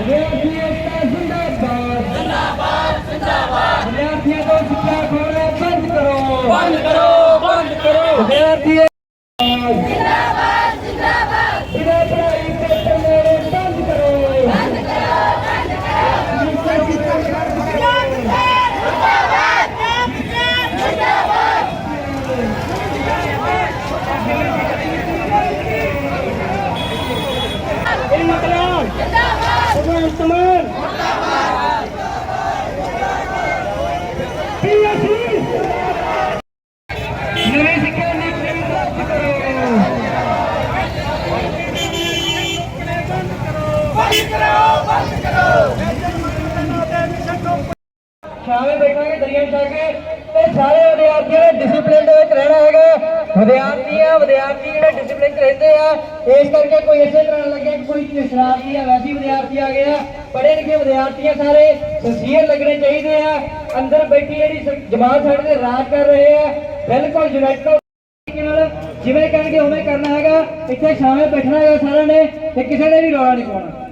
ਵਿਦਿਆਰਥੀ ਏਕਤਾ ਜ਼ਿੰਦਾਬਾਦ। ਜ਼ਿੰਦਾਬਾਦ ਜ਼ਿੰਦਾਬਾਦ। ਵਿਦਿਆਰਥੀਆਂ ਤੋਂ ਸਿੱਖਿਆ ਖੋਣਾ ਬੰਦ ਕਰੋ। ਬੰਦ ਕਰੋ ਬੰਦ ਕਰੋ। ਵਿਦਿਆਰਥੀ ਜ਼ਿੰਦਾਬਾਦ ਜ਼ਿੰਦਾਬਾਦ ਬਿਨਾਂ ਪੜ੍ਹਾਈ ਤੇ ਚੰਗੇ ਬੰਦ ਕਰੋ ਬੰਦ ਕਰੋ ਬੰਦ ਕਰੋ ਮਤਲਬ ਜਿੰਦਾਬਾਦ ਸ਼ਾਮੇ ਬੈਠਾਂਗੇ ਦਰਿਆ ਵਿਛਾ ਕੇ ਤੇ ਸਾਰੇ ਵਿਦਿਆਰਥੀਆਂ ਨੇ ਡਿਸਪਲਿਨ ਦੇ ਵਿੱਚ ਰਹਿਣਾ ਹੈਗਾ ਵਿਦਿਆਰਥੀ ਵਿਦਿਆਰਥੀ ਜਿਹੜੇ ਡਿਸਪਲਿਨ ਰਹਿੰਦੇ ਆ, ਇਸ ਕਰਕੇ ਕੋਈ ਇਸੇ ਤਰ੍ਹਾਂ ਲੱਗਿਆ ਕਿ ਕੋਈ ਸ਼ਰਾਰਤੀ ਆ, ਵੈਸੀ ਵਿਦਿਆਰਥੀ ਆ ਗਿਆ ਪੜ੍ਹੇ ਲਿਖੇ ਵਿਦਿਆਰਥੀਆਂ ਸਾਰੇ ਸਿੰਸੀਅਰ ਲੱਗਣੇ ਚਾਹੀਦੇ ਆ। ਅੰਦਰ ਬੈਠੀ ਜਿਹੜੀ ਜਮਾਤ ਸਾਡੇ ਤੇ ਰਾਜ ਕਰ ਰਹੇ ਆ, ਬਿਲਕੁਲ ਯੂਨਾਈਟਡ ਜਿਵੇਂ ਕਹਿਣਗੇ ਉਵੇਂ ਕਰਨਾ ਹੈਗਾ। ਇੱਥੇ ਸ਼ਾਮੇ ਬੈਠਣਾ ਹੈਗਾ ਸਾਰਿਆਂ ਨੇ ਤੇ ਕਿਸੇ ਨੇ ਵੀ ਰੌਲਾ ਨਹੀਂ ਪਾਉਣਾ।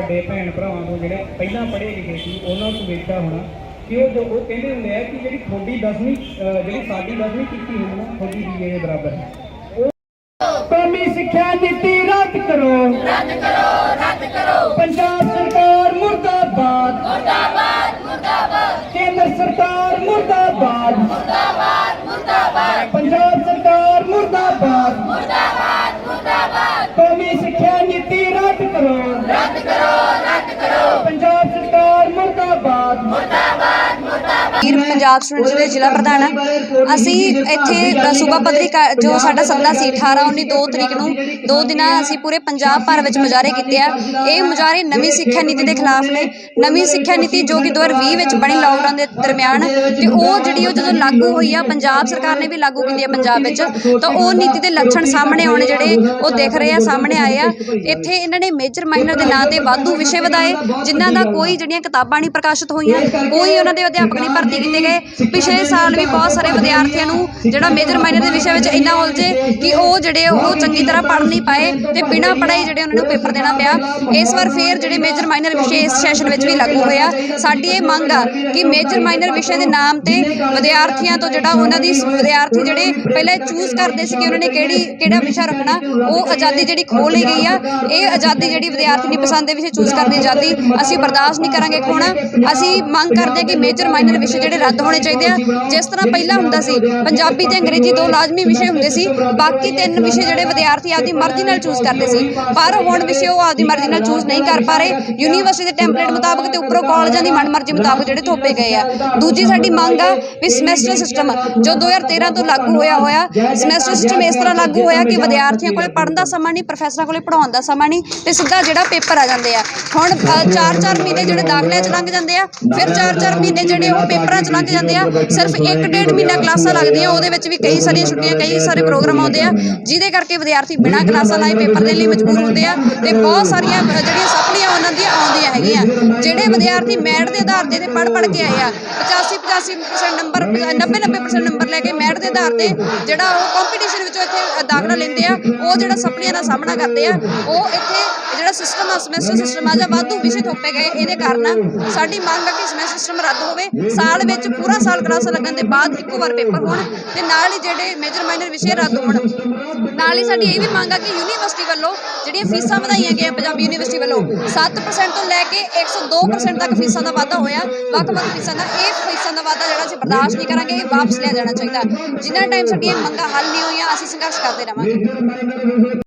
ਵੱਡੇ ਭੈਣ ਭਰਾਵਾਂ ਤੋਂ ਜਿਹੜੇ ਪਹਿਲਾਂ ਪੜ੍ਹੇ ਲਿਖੇ ਸੀ ਉਹਨਾਂ ਨੂੰ ਵੇਖਿਆ ਹੋਣਾ। ਕਿ ਉਹ ਜੋ ਉਹ ਕਹਿੰਦੇ ਹੁੰਦੇ ਆ ਕਿ ਜਿਹੜੀ ਤੁਹਾਡੀ 10ਵੀਂ ਜਿਹੜੀ ਸਾਡੀ 10ਵੀਂ ਕੀਤੀ ਹੋਈ ਨਾ ਤੁਹਾਡੀ ਬੀਏ ਦੇ ਬਰਾਬਰ ਹੈ। ਕੌਮੀ ਸਿੱਖਿਆ ਨੀਤੀ ਰੱਦ ਕਰੋ। ਰੱਦ ਕਰੋ ਰੱਦ ਕਰੋ। ਪੰਜਾਬ ਸਰਕਾਰ ਮੁਰਦਾਬਾਦ। ਮੁਰਦਾਬਾਦ ਮੁਰਦਾਬਾਦ। ਕੇਂਦਰ ਸਰਕਾਰ ਮੁਰਦਾਬਾਦ। ਮੁਰਦਾਬਾਦ ਮੁਰਦਾਬਾਦ। ਪੰਜਾਬ ਸਰਕਾਰ ਮੁਰਦਾਬਾਦ। ਮੁਰਦਾਬਾਦ ਮੁਰਦਾਬਾਦ ਕੌਮੀ ਸਿੱਖਿਆ ਨੀਤੀ ਰੱਦ ਕਰੋ ਰੱਦ ਕਰੋ ਰੱਦ ਕਰੋ ਪੰਜਾਬ ਸਰਕਾਰ ਮੁਰਦਾਬਾਦ ਵੀਰ ਪੰਜਾਬ ਸਟੂਡੈਂਟਸ ਦੇ ਜ਼ਿਲ੍ਹਾ ਪ੍ਰਧਾਨ ਆ ਅਸੀਂ ਇੱਥੇ ਸੂਬਾ ਪੱਧਰੀ ਜੋ ਸਾਡਾ ਸੱਦਾ ਸੀ 18 19 2 ਤਰੀਕ ਨੂੰ, ਦੋ ਦਿਨਾਂ ਅਸੀਂ ਪੂਰੇ ਪੰਜਾਬ ਭਰ ਵਿੱਚ ਮੁਜ਼ਾਹਰੇ ਕੀਤੇ ਆ। ਇਹ ਮੁਜ਼ਾਹਰੇ ਨਵੀਂ ਸਿੱਖਿਆ ਨੀਤੀ ਦੇ ਖਿਲਾਫ ਨੇ। ਨਵੀਂ ਸਿੱਖਿਆ ਨੀਤੀ ਜੋ ਕਿ 2020 ਵਿੱਚ ਬਣੀ ਲਾਕਡਾਊਨ ਦੇ ਦਰਮਿਆਨ ਤੇ ਉਹ ਜਿਹੜੀ ਉਹ ਜਦੋਂ ਲਾਗੂ ਹੋਈ ਆ, ਪੰਜਾਬ ਸਰਕਾਰ ਨੇ ਵੀ ਲਾਗੂ ਕੀਤੀ ਆ ਪੰਜਾਬ ਵਿੱਚ, ਤਾਂ ਉਹ ਨੀਤੀ ਦੇ ਲੱਛਣ ਸਾਹਮਣੇ ਆਉਣੇ ਜਿਹੜੇ ਉਹ ਦਿਖ ਰਹੇ ਆ, ਸਾਹਮਣੇ ਆਏ ਆ। ਇੱਥੇ ਇਹਨਾਂ ਨੇ ਮੇਜਰ ਮਾਈਨਰ ਦੇ ਨਾਂ ਤੇ ਵਾਧੂ ਵਿਸ਼ੇ ਵਧਾਏ, ਜਿਨ੍ਹਾਂ ਦਾ ਕੋਈ ਜਿਹੜੀਆਂ ਕਿਤਾਬਾਂ ਨਹੀਂ ਪ੍ਰਕਾਸ਼ਿਤ ਹੋਈਆਂ, ਕੋਈ ਉਹਨਾਂ ਦੇ ਅਧਿਆਪਕ ਨਹੀਂ ਭਰਤੀ ਕੀਤੇ ਗਏ। ਪਿਛਲੇ ਸਾਲ ਵੀ ਬਹੁਤ ਸਾਰੇ ਵਿਦਿਆਰਥੀਆਂ ਨੂੰ ਜਿਹੜਾ ਮੇਜਰ ਮਾਈਨਰ ਦੇ ਵਿਸ਼ੇ ਵਿੱਚ ਇੰਨਾ ਉਲਝੇ ਕਿ ਉਹ ਜਿਹੜੇ ਉਹ ਚੰਗੀ ਤਰ੍ਹਾਂ ਪੜ੍ਹ ਨਹੀਂ ਪਾਏ ਤੇ ਬਿਨਾਂ ਪੜ੍ਹਾਈ ਜਿਹੜੇ ਉਹਨਾਂ ਨੂੰ ਪੇਪਰ ਦੇਣਾ ਪਿਆ। ਇਸ ਵਾਰ ਫੇਰ ਜਿਹੜੇ ਮੇਜਰ ਮਾਈਨਰ ਵਿਸ਼ੇ ਇਸ ਸੈਸ਼ਨ ਵਿੱਚ ਵੀ ਲਾਗੂ ਹੋਇਆ ਸਾਡੀ ਇਹ ਮੰਗ ਆ ਕਿ ਮੇਜਰ ਮਾਈਨਰ ਵਿਸ਼ੇ ਦੇ ਨਾਮ ਤੇ ਵਿਦਿਆਰਥੀਆਂ ਤੋਂ ਜਿਹੜਾ ਉਹਨਾਂ ਦੀ ਵਿਦਿਆਰਥੀ ਜਿਹੜੇ ਪਹਿਲਾਂ ਚੂਜ਼ ਕਰਦੇ ਸੀ ਕਿ ਉਹਨਾਂ ਨੇ ਕਿਹੜੀ, ਕਿਹੜਾ ਵਿਸ਼ਾ ਰੱਖਣਾ, ਉਹ ਆਜ਼ਾਦੀ ਜਿਹੜੀ ਖੋਹ ਲਈ ਗਈ ਆ। ਇਹ ਆਜ਼ਾਦੀ ਜਿਹੜੀ ਵਿਦਿਆਰਥੀ ਨਹੀਂ ਪਸੰਦ ਦੇ ਵਿਸ਼ੇ ਚੂਜ਼ ਕਰਨ ਦੀ ਆਜ਼ਾਦੀ ਅਸੀਂ ਬਰਦਾਸ਼ਤ ਨਹੀਂ ਕਰਾਂਗੇ ਖੋਣਾ ਅਸੀਂ ਮੰਗ ਕਰਦੇ ਹਾਂ ਕਿ ਮੇਜਰ ਮਾਈਨਰ ਵਿਸ਼ੇ ਜਿਹੜੇ ਰੱਦ ਹੋਣੇ ਚਾਹੀਦੇ ਆ। ਜਿਸ ਤਰ੍ਹਾਂ ਪਹਿਲਾਂ ਹੁੰਦਾ ਸੀ, ਪੰਜਾਬੀ ਤੇ ਅੰਗਰੇਜ਼ੀ ਦੋ ਲਾਜ਼ਮੀ ਵਿਸ਼ੇ ਹੁੰਦੇ ਸੀ, ਬਾਕੀ ਤਿੰਨ ਵਿਸ਼ੇ ਜਿਹੜੇ ਵਿਦਿਆਰਥੀ ਆਪਦੀ ਮਰਜ਼ੀ ਨਾਲ ਚੂਜ਼ ਕਰਦੇ ਸੀ। ਪਰ ਹੁਣ ਵਿਸ਼ੇ ਉਹ ਆਪਦੀ ਮਰਜ਼ੀ ਨਾਲ ਚੂਜ਼ ਨਹੀਂ ਕਰ ਪਾ ਰਹੇ। ਯੂਨੀਵਰਸਿਟੀ ਦੇ ਟੈਂਪਲੇਟ ਮੁਤਾਬਕ ਤੇ ਉੱਪਰੋਂ ਕਾਲਜਾਂ ਦੀ ਮਨਮਰਜ਼ੀ ਮੁਤਾਬਕ ਜਿਹੜੇ ਥੋਪੇ ਗਏ ਆ। ਦੂਜੀ ਸਾਡੀ ਮੰਗ ਆ ਵੀ ਸਮੈਸਟਰ ਸਿਸਟਮ ਜੋ 2013 ਤੋਂ ਲਾਗੂ ਹੋਇਆ ਹੋਇਆ ਸਮੈਸਟਰ ਸਿਸਟਮ ਇਸ ਤਰ੍ਹਾਂ ਲਾਗੂ ਹੋਇਆ ਕਿ ਵਿਦਿਆਰਥੀਆਂ ਕੋਲੇ ਪੜ੍ਹਨ ਦਾ ਸਮਾਂ ਨਹੀਂ ਪ੍ਰੋਫੈਸਰਾਂ ਕੋਲੇ ਪੜ੍ਹਾਉਣ ਦਾ ਸਮਾਂ ਨਹੀਂ ਤੇ ਸਿੱਧਾ ਜਿਹੜਾ ਪੇਪਰ ਆ ਜਾਂਦੇ ਆ। ਹੁਣ 4-4 ਮਹੀਨੇ ਜਿਹੜੇ ਦਾਖਲਿਆਂ 'ਚ ਲੰਘ ਜਾਂਦੇ ਆ, ਫਿਰ 4-4 ਮਹੀਨੇ ਜਿਹੜੇ ਉਹ ਪੇਪਰ 'ਚ ਲੰਘ ਜਾਂਦੇ ਆ ਸਿਰਫ 1.5 ਮਹੀਨਾ ਕਲਾਸਾਂ ਲੱਗਦੀਆਂ ਉਹਦੇ ਵਿੱਚ ਵੀ ਕਈ ਸਾਰੀਆਂ ਛੁੱਟੀਆਂ ਕਈ ਸਾਰੇ ਪ੍ਰੋਗਰਾਮ ਆਉਂਦੇ ਆ ਜਿਹਦੇ ਕਰਕੇ ਵਿਦਿਆਰਥੀ ਬਿਨਾਂ ਕਲਾਸਾਂ ਲਾਏ ਪੇਪਰ ਦੇਣ ਲਈ ਮਜਬੂਰ ਹੁੰਦੇ ਆ ਤੇ ਬਹੁਤ ਸਾਰੀਆਂ ਜਿਹੜੀਆਂ ਸਪਲੀਆਂ ਉਹਨਾਂ ਦੀਆਂ ਆਉਂਦੀਆਂ ਹੈਗੀਆਂ। ਜਿਹੜੇ ਵਿਦਿਆਰਥੀ ਮੈਰਿਟ ਦੇ ਆਧਾਰ ਤੇ ਪੜ ਪੜ ਕੇ ਆਏ ਆ 85 85% ਨੰਬਰ 90 90% ਨੰਬਰ ਲੈ ਕੇ ਮੈਰਿਟ ਦੇ ਆਧਾਰ ਤੇ ਜਿਹੜਾ ਉਹ ਕੰਪੀਟੀਸ਼ਨ ਵਿੱਚੋਂ ਇੱਥੇ ਦਾਖਲਾ ਲੈਂਦੇ ਆ ਉਹ ਜਿਹੜਾ ਸਪਲੀਆਂ ਦਾ ਸਾਹਮਣਾ ਕਰਦੇ ਆ ਉਹ ਇੱਥੇ ਜਿਹੜਾ ਸਿਸਟਮ ਆ ਸਮੈਸਟਰ ਸਿਸਟਮ ਆ ਜਾਂ ਵਾਧੂ ਵਿਸ਼ੇ ਥੋਪੇ ਗਏ ਇਹਦੇ ਕਾਰਨ ਸਾਡੀ ਮੰਗ ਆ ਕਿ ਸਮੈਸਟਰ ਸਿਸਟਮ ਰੱਦ ਹੋਵੇ ਸਾਲ ਵਿੱਚ ਪੂਰਾ ਸਾਲ ਕਲਾਸਾਂ ਲੱਗਣ ਦੇ ਬਾਅਦ ਇੱਕੋ ਵਾਰ ਪੇਪਰ ਹੋਣ ਤੇ ਨਾਲ ਹੀ ਜਿਹੜੇ ਮੇਜਰ ਮਾਈਨਰ ਵਿਸ਼ੇ ਰੱਦ ਹੋਣ। ਨਾਲ ਹੀ ਸਾਡੀ ਇਹ ਵੀ ਮੰਗ ਆ ਕਿ ਯੂਨੀਵਰਸਿਟੀ ਵੱਲੋਂ ਜਿਹੜੀਆਂ ਫੀਸਾਂ ਵਧਾਈਆਂ ਗਈਆਂ ਪੰਜਾਬੀ ਯੂਨੀਵਰਸਿਟੀ ਵੱਲੋਂ 7% ਤੋਂ ਲੈ ਕੇ 102% ਤੱਕ ਫੀਸਾਂ ਦਾ ਵਾਧਾ ਹੋਇਆ। ਵੱਖ-ਵੱਖ ਫੀਸਾਂ ਦਾ, ਇਹ ਫੀਸਾਂ ਦਾ ਵਾਧਾ ਜਿਹੜਾ ਅਸੀਂ ਬਰਦਾਸ਼ਤ ਨਹੀਂ ਕਰਾਂਗੇ, ਇਹ ਵਾਪਸ ਲਿਆ ਜਾਣਾ ਚਾਹੀਦਾ। ਜਿੰਨਾ ਟਾਈਮ ਸਾਡੀਆਂ ਮੰਗਾਂ ਹੱਲ ਨਹੀਂ ਹੋਈਆਂ, ਅਸੀਂ ਸੰਘਰਸ਼ ਕਰਦੇ ਰਵਾਂਗੇ